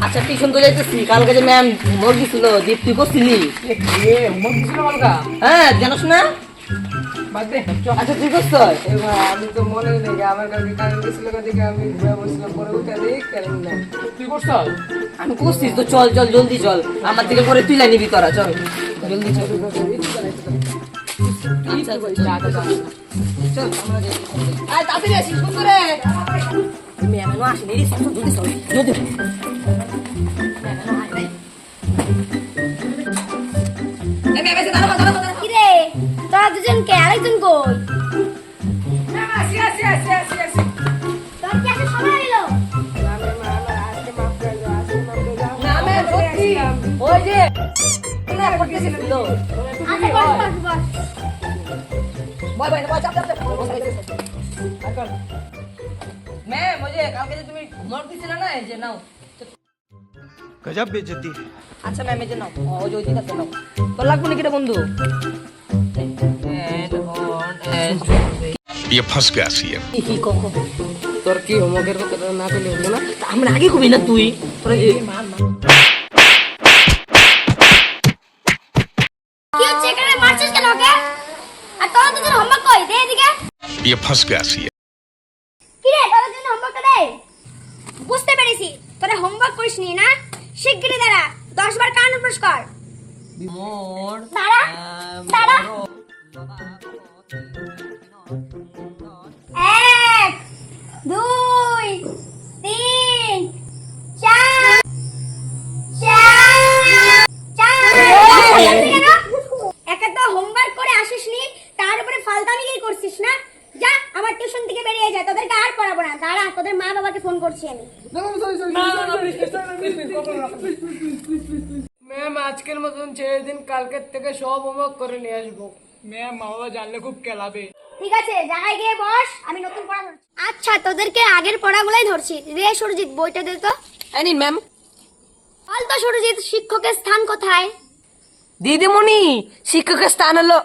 আচ্ছা টিউশন তো যাইতেছি। কালকে যে ম্যাম হোমওয়ার্ক দিছিল দীপ তুই করছিলি হ্যাঁ জানোস না? আচ্ছা তুই করছ এ আমি তো মনে নেই আমার পরে উঠে তুই করছ আমি করছি তো চল চল জলদি চল। আমার থেকে পরে তুই নিবি তোরা চল। জলদি চল। আচ্ছা, চল। আমরা। নাই। এই, ম্যাম এসে দাঁড়াও, দাঁড়াও, দাঁড়াও। কিরে তোরা দুজন কে আরেকজন কই ম্যাম। ওই যে। আচ্ছা বয়, বয়, বয়, চাপ, চাপ, চাপ। যে কালকে যে তুমি হোমওয়ার্ক দিছিলে না, এই যে নাও। गजब बेइज्जती है আচ্ছা ম্যাম এই যে নাও ও, ওই যে ওই দিকে আছে, নাও তোর লাগবে নাকি রে বন্ধু And on and ये फंस गया सीएम কি কি কখন তোর কি হোমওয়ার্কের কথা না করলে হলো না আমরা আগে কবি না তুই তোরা এই কি হচ্ছে এখানে মারছিস কেন ওকে আর তোরা দুজন হোমওয়ার্ক কই দে এদিকে ये फंस गया सीएम কিরে করিস নি না? শিগগিরই দাঁড়া দশ বার কান উপস কর মোর দাঁড়া। দাঁড়া আমার টিউশন থেকে বেরিয়ে যা তোদেরকে আর পড়াবো না। দাঁড়া তোদের মা বাবাকে ফোন করছি আমি। ম্যাম আজকের মতন ছেড়ে দিন কালকের থেকে সব হোমওয়ার্ক করে নিয়ে আসব। ম্যাম মা বাবা জানলে খুব কেলাবে ঠিক আছে জায়গায় গিয়ে বস আমি নতুন পড়া ধরছি। আচ্ছা তোদেরকে আগের পড়াগুলাই ধরছি। রে সুরজিৎ বইটা দে তো। নিন ম্যাম বল তো সুরজিৎ শিক্ষকের স্থান কোথায়? দিদিমণি শিক্ষকের স্থান হলো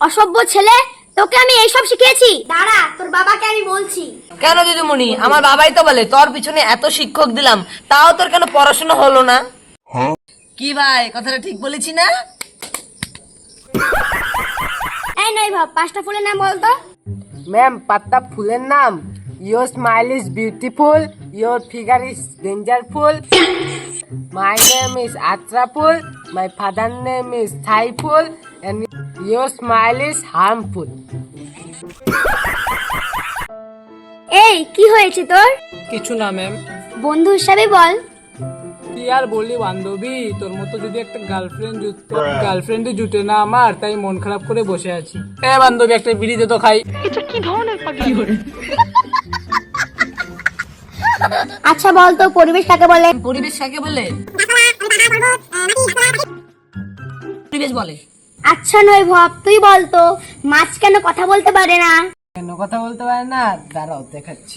অসভ্য ছেলে তোকে আমি এইসব শিখিয়েছি। দাঁড়া তোর বাবাকে আমি বলছি। কেন দিদিমণি? আমার বাবাই তো বলে তোর পিছনে এত শিক্ষক দিলাম তাও তোর কেন পড়াশোনা হলো না? কি ভাই কথাটা ঠিক বলেছি না? এই নাই ভাব পাঁচটা ফুলের নাম বলতো? ম্যাম পাত্তা ফুলের নাম। Your smile is beautiful your figure is dangerful my name is atraful my father name is thaiful and your smile is harmful এই কি হয়েছে তোর? কিছু না ম্যাম বন্ধু হিসাবে বল। কি আর বলি বান্ধবী? তোর মতো যদি একটা গার্লফ্রেন্ড জুটতো গার্লফ্রেন্ডই জুটে না আমার তাই মন খারাপ করে বসে আছি। এ বান্ধবী একটা বিড়ি দে তো খাই। আচ্ছা বল তো পরিবেশ কাকে বলে? পরিবেশ কাকে বলে? পরিবেশ বলে। আচ্ছা নয় ভাব তুই বল তো মাছ কেন কথা বলতে পারে না? কেন কথা বলতে পারে না? দাঁড়াও দেখাচ্ছি।